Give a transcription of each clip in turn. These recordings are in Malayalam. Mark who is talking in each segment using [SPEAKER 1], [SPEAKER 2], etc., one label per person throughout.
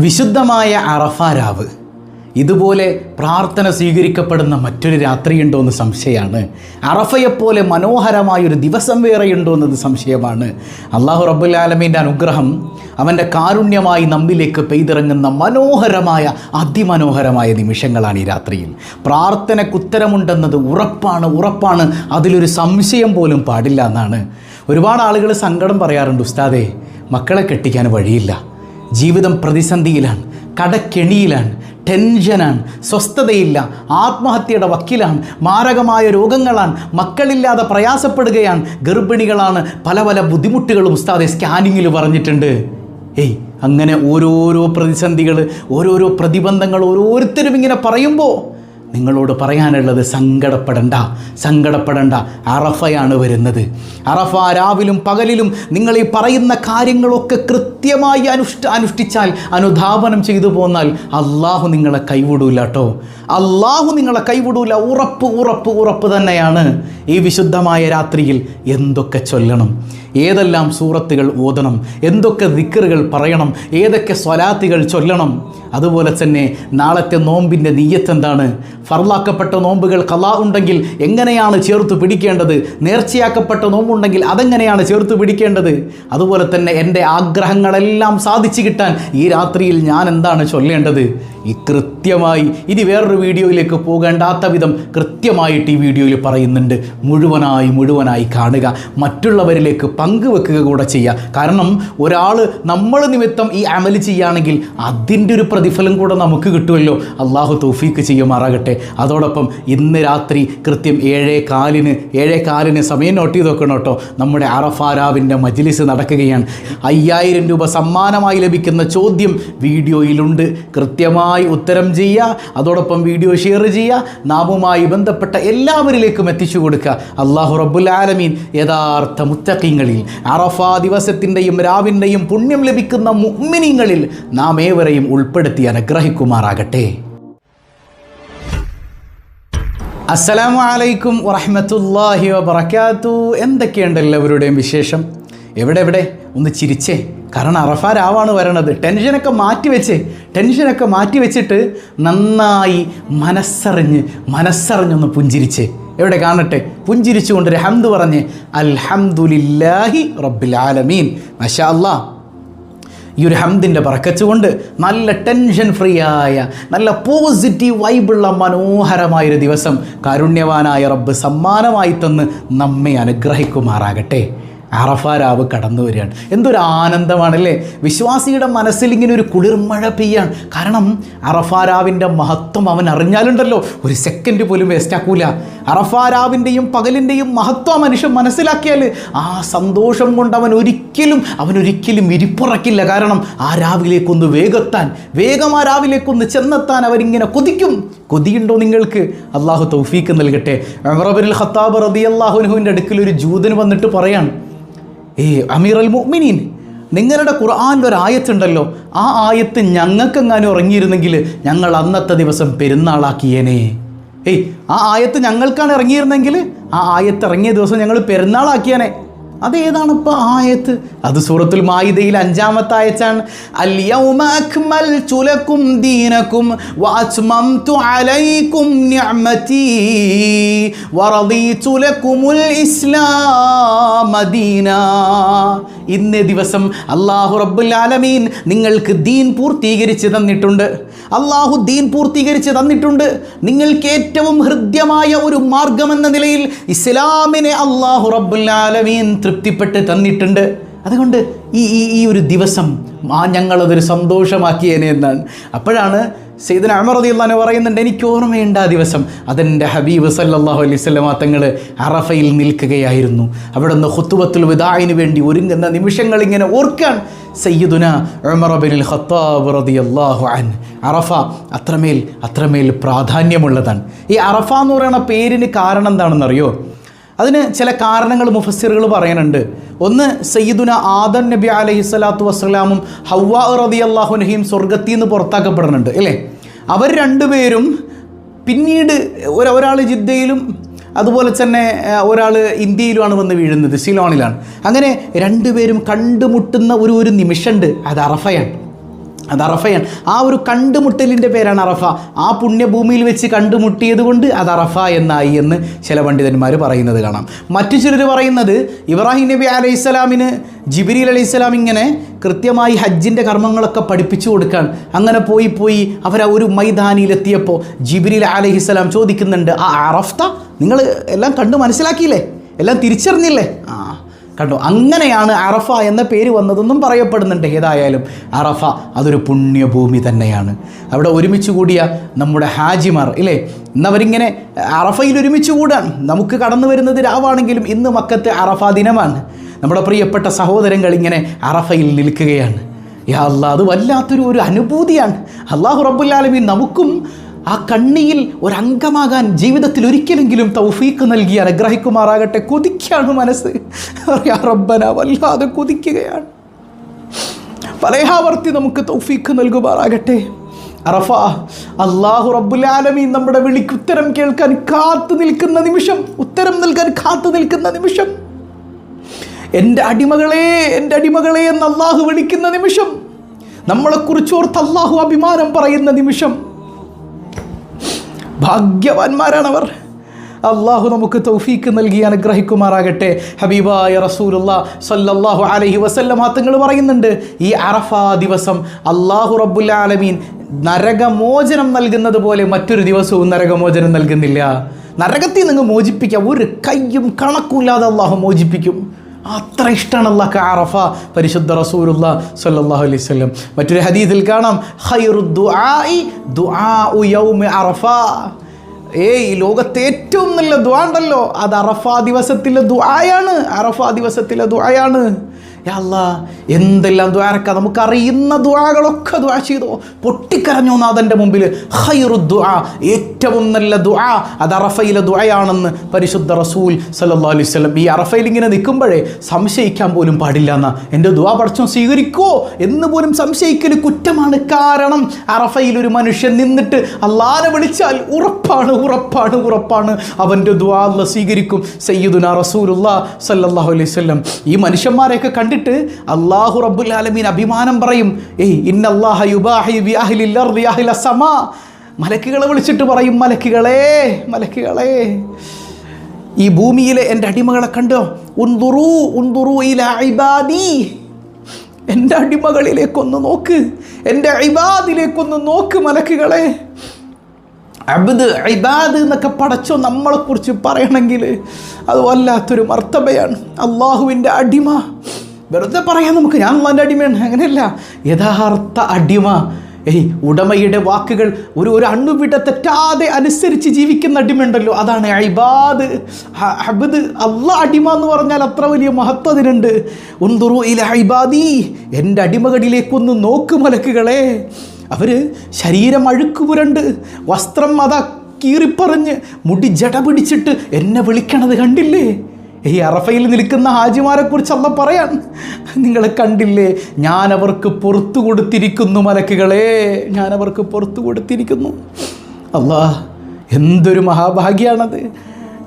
[SPEAKER 1] വിശുദ്ധമായ അറഫാരാവ് ഇതുപോലെ പ്രാർത്ഥന സ്വീകരിക്കപ്പെടുന്ന മറ്റൊരു രാത്രിയുണ്ടോ എന്ന് സംശയമാണ്. അറഫയെപ്പോലെ മനോഹരമായൊരു ദിവസം വേറെയുണ്ടോ എന്നത് സംശയമാണ് അള്ളാഹു റബ്ബുലാലമീന്റെ അനുഗ്രഹം അവന്റെ കാരുണ്യമായി നമ്മിലേക്ക് പെയ്തിറങ്ങുന്ന മനോഹരമായ അതിമനോഹരമായ നിമിഷങ്ങളാണ് ഈ രാത്രിയിൽ. പ്രാർത്ഥനയ്ക്ക് ഉത്തരമുണ്ടെന്നത് ഉറപ്പാണ് ഉറപ്പാണ്. അതിലൊരു സംശയം പോലും പാടില്ല എന്നാണ്. ഒരുപാട് ആളുകൾ സങ്കടം പറയാറുണ്ട് ഉസ്താദേ മക്കളെ കെട്ടിക്കാൻ വഴിയില്ല. ജീവിതം പ്രതിസന്ധിയിലാണ് കടക്കെണിയിലാണ് ടെൻഷനാണ് സ്വസ്ഥതയില്ല ആത്മഹത്യയുടെ വക്കിലാണ് മാരകമായ രോഗങ്ങളാണ് മക്കളില്ലാതെ പ്രയാസപ്പെടുകയാണ് ഗർഭിണികളാണ് പല പല ബുദ്ധിമുട്ടുകളും ഉസ്താദെ സ്കാനിങ്ങിൽ പറഞ്ഞിട്ടുണ്ട്. ഏയ് അങ്ങനെ ഓരോരോ പ്രതിസന്ധികൾ ഓരോരോ പ്രതിബന്ധങ്ങൾ ഓരോരുത്തരും ഇങ്ങനെ പറയുമ്പോൾ നിങ്ങളോട് പറയാനുള്ളത് സങ്കടപ്പെടണ്ട സങ്കടപ്പെടണ്ട. അറഫയാണ് വരുന്നത്. അറഫ രാവിലും പകലിലും നിങ്ങൾ ഈ പറയുന്ന കാര്യങ്ങളൊക്കെ കൃത്യമായി അനുഷ്ഠ അനുഷ്ഠിച്ചാൽ അനുധാപനം ചെയ്തു പോന്നാൽ അള്ളാഹു നിങ്ങളെ കൈവിടൂല കേട്ടോ അള്ളാഹു നിങ്ങളെ കൈവിടൂല. ഉറപ്പ് ഉറപ്പ് ഉറപ്പ് തന്നെയാണ് ഈ വിശുദ്ധമായ രാത്രിയിൽ എന്തൊക്കെ ചൊല്ലണം. ഏതെല്ലാം സൂറത്തുകൾ ഓതണം. എന്തൊക്കെ ദിക്കറുകൾ പറയണം. ഏതൊക്കെ സ്വലാത്തുകൾ ചൊല്ലണം. അതുപോലെ തന്നെ നാളത്തെ നോമ്പിന്റെ നീയത്ത് എന്താണ്? ഫർലാക്കപ്പെട്ട നോമ്പുകൾ കലാ ഉണ്ടെങ്കിൽ എങ്ങനെയാണ് ചേർത്ത് പിടിക്കേണ്ടത്? നേർച്ചയാക്കപ്പെട്ട നോമ്പുണ്ടെങ്കിൽ അതെങ്ങനെയാണ് ചേർത്ത് പിടിക്കേണ്ടത്? അതുപോലെ തന്നെ എന്റെ ആഗ്രഹങ്ങളെല്ലാം സാധിച്ചു കിട്ടാൻ ഈ രാത്രിയിൽ ഞാൻ എന്താണ് ചൊല്ലേണ്ടത്? ഈ കൃത്യമായി ഇനി വേറൊരു വീഡിയോയിലേക്ക് പോകേണ്ടാത്ത വിധം കൃത്യമായിട്ട് ഈ വീഡിയോയിൽ പറയുന്നുണ്ട്. മുഴുവനായി മുഴുവനായി കാണുക. മറ്റുള്ളവരിലേക്ക് പങ്കുവെക്കുക കൂടെ ചെയ്യുക. കാരണം ഒരാൾ നമ്മൾ നിമിത്തം ഈ അമൽ ചെയ്യുകയാണെങ്കിൽ അതിന്റെ ഒരു പ്രതിഫലം കൂടെ നമുക്ക് കിട്ടുമല്ലോ. അള്ളാഹു തൗഫീക്ക് ചെയ്യുമാറാകട്ടെ. അതോടൊപ്പം ഇന്ന് രാത്രി കൃത്യം ഏഴേ കാലിന് ഏഴേ കാലിന് സമയം നോട്ട് ചെയ്ത് വെക്കണം കേട്ടോ. നമ്മുടെ അറഫാരാവിന്റെ മജിലിസ് നടക്കുകയാണ്. അയ്യായിരം രൂപ സമ്മാനമായി ലഭിക്കുന്ന ചോദ്യം വീഡിയോയിലുണ്ട്. കൃത്യമായി ഉത്തരം ചെയ്യുക അതോടൊപ്പം വീഡിയോ ഷെയർ ചെയ്യുക നാമുമായി ബന്ധപ്പെട്ട എല്ലാവരിലേക്കും എത്തിച്ചു കൊടുക്കുക. അള്ളാഹു റബ്ബുൽ ആലമീൻ യഥാർത്ഥ മുത്തക്കിങ്ങളിൽ അറഫ ദിവസത്തിന്റെയും രാവിന്റെയും പുണ്യം ലഭിക്കുന്ന മുഅ്മിനീങ്ങളിൽ നാം ഏവരെയും ഉൾപ്പെടുത്തി അനുഗ്രഹിക്കുമാറാകട്ടെ. അസ്സലാമു അലൈക്കും വറഹ്മത്തുള്ളാഹി വബറകാത്തു. എന്തൊക്കെയുണ്ട് എല്ലാവരുടെയും വിശേഷം? എവിടെ എവിടെ ഒന്ന് ചിരിച്ചേ. കാരണം അറഫ രാവാണ് വരണത്. ടെൻഷനൊക്കെ മാറ്റി വെച്ച് ടെൻഷനൊക്കെ മാറ്റി വെച്ചിട്ട് നന്നായി മനസ്സറിഞ്ഞ് മനസ്സറിഞ്ഞൊന്ന് പുഞ്ചിരിച്ച്. എവിടെ കാണട്ടെ? പുഞ്ചിരിച്ചുകൊണ്ട് ഒരു ഹംദ് പറഞ്ഞ് അൽഹംദുലില്ലാഹി റബ്ബിൽ ആലമീൻ. മഷാ ഈ ഒരു ഹംദിന്റെ പറക്കച്ചുകൊണ്ട് നല്ല ടെൻഷൻ ഫ്രീ ആയ നല്ല പോസിറ്റീവ് വൈബുള്ള മനോഹരമായൊരു ദിവസം കാരുണ്യവാനായ റബ്ബ് സമ്മാനമായി തന്ന് നമ്മെ അനുഗ്രഹിക്കുമാറാകട്ടെ. അറഫാരാവ് കടന്നു വരികയാണ്. എന്തൊരു ആനന്ദമാണല്ലേ? വിശ്വാസിയുടെ മനസ്സിൽ ഇങ്ങനെ ഒരു കുളിർമഴ പെയ്യാണ്. കാരണം അറഫാരാവിന്റെ മഹത്വം അവൻ അറിഞ്ഞാലുണ്ടല്ലോ. ഒരു സെക്കൻഡ് പോലും വേസ്റ്റാക്കൂല അറഫാരാവിന്റെയും പകലിന്റെയും മഹത്വം മനുഷ്യൻ മനസ്സിലാക്കിയാൽ ആ സന്തോഷം കൊണ്ട് അവൻ ഒരിക്കലും അവൻ ഒരിക്കലും ഇരിപ്പുറക്കില്ല. കാരണം ആ രാവിലേക്കൊന്ന് വേഗത്താൻ വേഗം ആ രാവിലേക്കൊന്ന് ചെന്നെത്താൻ അവരിങ്ങനെ കൊതിക്കും. കൊതിയുണ്ടോ നിങ്ങൾക്ക്? അള്ളാഹു തൗഫീക്ക് നൽകട്ടെ. അമറബിൻ ഖത്താബ് റതി അള്ളാഹുനുഹുവിന്റെ അടുക്കൽ ഒരു ജൂതന് വന്നിട്ട് പറയാൻ ഏ അമീർ അൽ മുഅ്മിനീൻ നിങ്ങളുടെ ഖുർആാനിൽ ഒരു ആയത്തുണ്ടല്ലോ. ആ ആയത്ത് ഞങ്ങൾക്കെങ്ങാനും ഇറങ്ങിയിരുന്നെങ്കിൽ ഞങ്ങൾ അന്നത്തെ ദിവസം പെരുന്നാളാക്കിയേനെ. ഏയ് ആ ആയത്ത് ഞങ്ങൾക്കാണ് ഇറങ്ങിയിരുന്നെങ്കിൽ ആ ആയത്ത് ഇറങ്ങിയ ദിവസം ഞങ്ങൾ പെരുന്നാളാക്കിയേനെ. അതേതാണ് ഇപ്പോൾ ആയത്ത്? അത് സൂറത്തുൽ മായിദയിൽ അഞ്ചാമത്തെ വഅത്മംതു അലൈക്കും ഇന്നേ ദിവസം അള്ളാഹു റബ്ബുൽ ആലമീൻ നിങ്ങൾക്ക് ദീൻ പൂർത്തീകരിച്ച് തന്നിട്ടുണ്ട്. അള്ളാഹു ദീൻ പൂർത്തീകരിച്ച് തന്നിട്ടുണ്ട്. നിങ്ങൾക്ക് ഏറ്റവും ഹൃദ്യമായ ഒരു മാർഗമെന്ന നിലയിൽ ഇസ്ലാമിനെ അള്ളാഹു റബ്ബുൽ ആലമീൻ തൃപ്തിപ്പെട്ട് തന്നിട്ടുണ്ട്. അതുകൊണ്ട് ഈ ഈ ഈ ഒരു ദിവസം ആ ഞങ്ങളതൊരു സന്തോഷമാക്കിയേനെ എന്നാണ്. അപ്പോഴാണ് സെയ്ദന അമറതി അള്ളഹാനെ പറയുന്നുണ്ട് എനിക്ക് ഓർമ്മയുണ്ട് ആ ദിവസം. അതെന്റെ ഹബീബ് സല്ലാഹു അലൈഹി സ്വലമ തങ്ങൾ അറഫയിൽ നിൽക്കുകയായിരുന്നു. അവിടെ നിന്ന് ഹുത്തുബത്തുൽ വിദായിന് വേണ്ടി ഒരുങ്ങുന്ന നിമിഷങ്ങൾ ഇങ്ങനെ ഓർക്കാൻ സയ്യിദുന ഹത്താബുറതി ഖത്താബ് റളിയല്ലാഹു അൻ അറഫ അത്രമേൽ അത്രമേൽ പ്രാധാന്യമുള്ളതാണ്. ഈ അറഫ എന്ന് പറയുന്ന പേരിന് കാരണം എന്താണെന്നറിയോ? അതിന് ചില കാരണങ്ങൾ മുഫസ്സിറുകൾ പറയുന്നുണ്ട്. ഒന്ന് സയ്യിദുന ആദൻ നബി അലൈഹി സ്വലാത്തു വസ്സലാമും ഹവ്വാ റതി അള്ളാഹുനഹിയും സ്വർഗത്തിൽ നിന്ന് പുറത്താക്കപ്പെടുന്നുണ്ട് അല്ലേ? അവർ രണ്ടുപേരും പിന്നീട് ഒരൊരാൾ ജിദ്ദയിലും അതുപോലെ തന്നെ ഒരാൾ ഇന്ത്യയിലുമാണ് വന്ന് വീഴുന്നത് സിലോണിലാണ്. അങ്ങനെ രണ്ടുപേരും കണ്ടുമുട്ടുന്ന ഒരു ഒരു നിമിഷമുണ്ട് അത് അറഫയാണ്. അത് അറഫയാണ്. ആ ഒരു കണ്ടുമുട്ടലിന്റെ പേരാണ് അറഫ. ആ പുണ്യഭൂമിയിൽ വെച്ച് കണ്ടുമുട്ടിയത് കൊണ്ട് അത് അറഫ എന്നായി എന്ന് ചില പണ്ഡിതന്മാർ പറയുന്നത് കാണാം. മറ്റു ചിലർ പറയുന്നത് ഇബ്രാഹിം നബി അലൈഹി സ്വലാമിന് ജിബിരിൽ അലൈഹി സ്വലാം ഇങ്ങനെ കൃത്യമായി ഹജ്ജിന്റെ കർമ്മങ്ങളൊക്കെ പഠിപ്പിച്ചു കൊടുക്കാൻ അങ്ങനെ പോയി പോയി അവർ ആ ഒരു മൈതാനിയിലെത്തിയപ്പോൾ ജിബിരിൽ അലൈഹിസ്സലാം ചോദിക്കുന്നുണ്ട് ആ അറഫ്ത? നിങ്ങൾ എല്ലാം കണ്ടു മനസ്സിലാക്കിയില്ലേ? എല്ലാം തിരിച്ചറിഞ്ഞില്ലേ? ആ. കണ്ടോ? അങ്ങനെയാണ് അറഫ എന്ന പേര് വന്നതെന്നും പറയപ്പെടുന്നുണ്ട്. ഏതായാലും അറഫ അതൊരു പുണ്യഭൂമി തന്നെയാണ്. അവിടെ ഒരുമിച്ച് കൂടിയ നമ്മുടെ ഹാജിമാർ ഇല്ലേ? ഇന്നവരിങ്ങനെ അറഫയിൽ ഒരുമിച്ച് കൂടാണ് നമുക്ക് കടന്നു വരുന്നത് രാവാണെങ്കിലും ഇന്ന് മക്കത്ത് അറഫ ദിനമാണ്. നമ്മുടെ പ്രിയപ്പെട്ട സഹോദരങ്ങൾ ഇങ്ങനെ അറഫയിൽ നിൽക്കുകയാണ്. യാ അല്ലാ അത് വല്ലാത്തൊരു ഒരു അനുഭൂതിയാണ്. അള്ളാഹു റബ്ബുല്ലാലമീൻ നമുക്കും ആ കണ്ണിയിൽ ഒരംഗമാകാൻ ജീവിതത്തിൽ ഒരിക്കലെങ്കിലും തൗഫീക്ക് നൽകി അനുഗ്രഹിക്കുമാറാകട്ടെ കൊതിക്കാണ് മനസ്സ്. യാ റബ്ബന വല്ലാതെ കൊതിക്കുകയാണ്. പലയാവർത്തി നമുക്ക് തൗഫീക്ക് നൽകുമാറാകട്ടെ. അറഫ അള്ളാഹു റബ്ബുലാലമീൻ നമ്മുടെ വിളിക്ക് ഉത്തരം കേൾക്കാൻ കാത്തു നിൽക്കുന്ന നിമിഷം ഉത്തരം നൽകാൻ കാത്തു നിൽക്കുന്ന നിമിഷം. എന്റെ അടിമകളെ എന്റെ അടിമകളെ എന്ന് അള്ളാഹു വിളിക്കുന്ന നിമിഷം നമ്മളെക്കുറിച്ച് ഓർത്ത് അള്ളാഹു അഭിമാനം പറയുന്ന നിമിഷം ഭാഗ്യവാന്മാരാണവർ അള്ളാഹു നമുക്ക് തൗഫീക്ക് നൽകി അനുഗ്രഹിക്കുമാറാകട്ടെ. ഹബീബായ റസൂലുള്ള സല്ലല്ലാഹു അലഹി വസല്ലം മാത്തങ്ങൾ പറയുന്നുണ്ട് ഈ അറഫ ദിവസം അള്ളാഹു റബ്ബുൽ ആലമീൻ നരകമോചനം നൽകുന്നത് പോലെ മറ്റൊരു ദിവസവും നരകമോചനം നൽകുന്നില്ല. നരകത്തിൽ നിങ്ങൾ മോചിപ്പിക്കാം ഒരു കയ്യും കണക്കുമില്ലാതെ അള്ളാഹു മോചിപ്പിക്കും. അത്ര ഇഷ്ടമാണ് അള്ളാഹ് കാറഫ പരിശുദ്ധ റസൂലുള്ള സല്ലാഹു അലൈഹി വസല്ലം. മറ്റൊരു ഹദീസിൽ കാണാം ഏയ് ഈ ലോകത്തെ ഏറ്റവും നല്ല ദുആ ഉണ്ടല്ലോ. അത് അറഫ ദിവസത്തിലെ ദുആയാണ്. അറഫ ദിവസത്തിലെ ദുആയാണ്. യാ അല്ലാ എന്തെല്ലാം ദ്വാരക്ക? നമുക്കറിയുന്ന ദ്വാകളൊക്കെ ദ്വാ ചെയ്തോ. പൊട്ടിക്കരഞ്ഞോ നാഥന്റെ മുമ്പിൽ ഹൈറു ദ്വാ ഏറ്റവും നല്ല ദ്വാ. അത് അറഫയിലെ ദ്വായാണെന്ന് പരിശുദ്ധ റസൂൽ സല്ലാ അലൈഹി വസല്ലം ഈ അറഫയിൽ ഇങ്ങനെ നിൽക്കുമ്പോഴേ സംശയിക്കാൻ പോലും പാടില്ല എന്നാ. എന്റെ ദ്വാ പഠിച്ചോ സ്വീകരിക്കോ. എന്ന് പോലും സംശയിക്കൽ കുറ്റമാണ്. കാരണം അറഫയിൽ ഒരു മനുഷ്യൻ നിന്നിട്ട് അള്ളാനെ വിളിച്ചാൽ ഉറപ്പാണ് ഉറപ്പാണ് ഉറപ്പാണ്. അവന്റെ ദ്വാ സ്വീകരിക്കും. സയ്യിദുന റസൂലുള്ള സല്ലാ അലൈഹി വസല്ലം. ഈ മനുഷ്യന്മാരെയൊക്കെ കണ്ടിട്ട് അള്ളാഹു റബ്ബുൽ ആലമീൻ അഭിമാനം പറയും ഏയ് ഇന്നല്ലാഹ യുബാഹി മലക്കുകളെ വിളിച്ചിട്ട് പറയും മലക്കുകളെ മലക്കുകളെ ഈ ഭൂമിയിലെ എന്റെ അടിമകളെ കണ്ടോ? ഉന്തുറു ഉന്തുറു ഇലാബാദി എന്റെ അടിമകളിലേക്കൊന്ന് നോക്ക് എന്റെ ഇബാദിലേക്കൊന്ന് നോക്ക് മലക്കുകളെ. അബ്ദ് ഇബാദ് എന്നൊക്കെ പടച്ചോ നമ്മളെക്കുറിച്ച് പറയണമെങ്കിൽ അത് വല്ലാത്തൊരു മർത്തബയാണ്. അള്ളാഹുവിന്റെ അടിമ. വെറുതെ പറയാൻ നമുക്ക് ഞാൻ അള്ളാന്റെ അടിമയാണ്. അങ്ങനെയല്ല. യഥാർത്ഥ അടിമ. ഏയ് ഉടമയുടെ വാക്കുകൾ ഒരു ഒരു അണ്ണുവിട തെറ്റാതെ അനുസരിച്ച് ജീവിക്കുന്ന അടിമയുണ്ടല്ലോ. അതാണ് അയ്ബാദ് ഹബദ്. അള്ള അടിമ എന്ന് പറഞ്ഞാൽ അത്ര വലിയ മഹത്വം അതിനുണ്ട്. ഉന്തുറു ഇല അയ്ബാദി എന്റെ അടിമകളിലേക്കൊന്ന് നോക്ക് മലക്കുകളെ. അവർ ശരീരം അഴുക്ക് പുരണ്ട് വസ്ത്രം അതാ കീറിപ്പറഞ്ഞ് മുടി ജട പിടിച്ചിട്ട് എന്നെ വിളിക്കണത് കണ്ടില്ലേ? ഈ അറഫയിൽ നിൽക്കുന്ന ഹാജിമാരെ കുറിച്ച് അല്ല പറയാൻ. നിങ്ങളെ കണ്ടില്ലേ? ഞാൻ അവർക്ക് പുറത്തു കൊടുത്തിരിക്കുന്നു മലക്കുകളെ. ഞാൻ അവർക്ക് പുറത്തു കൊടുത്തിരിക്കുന്നു. അല്ലാ എന്തൊരു മഹാഭാഗ്യാണത്.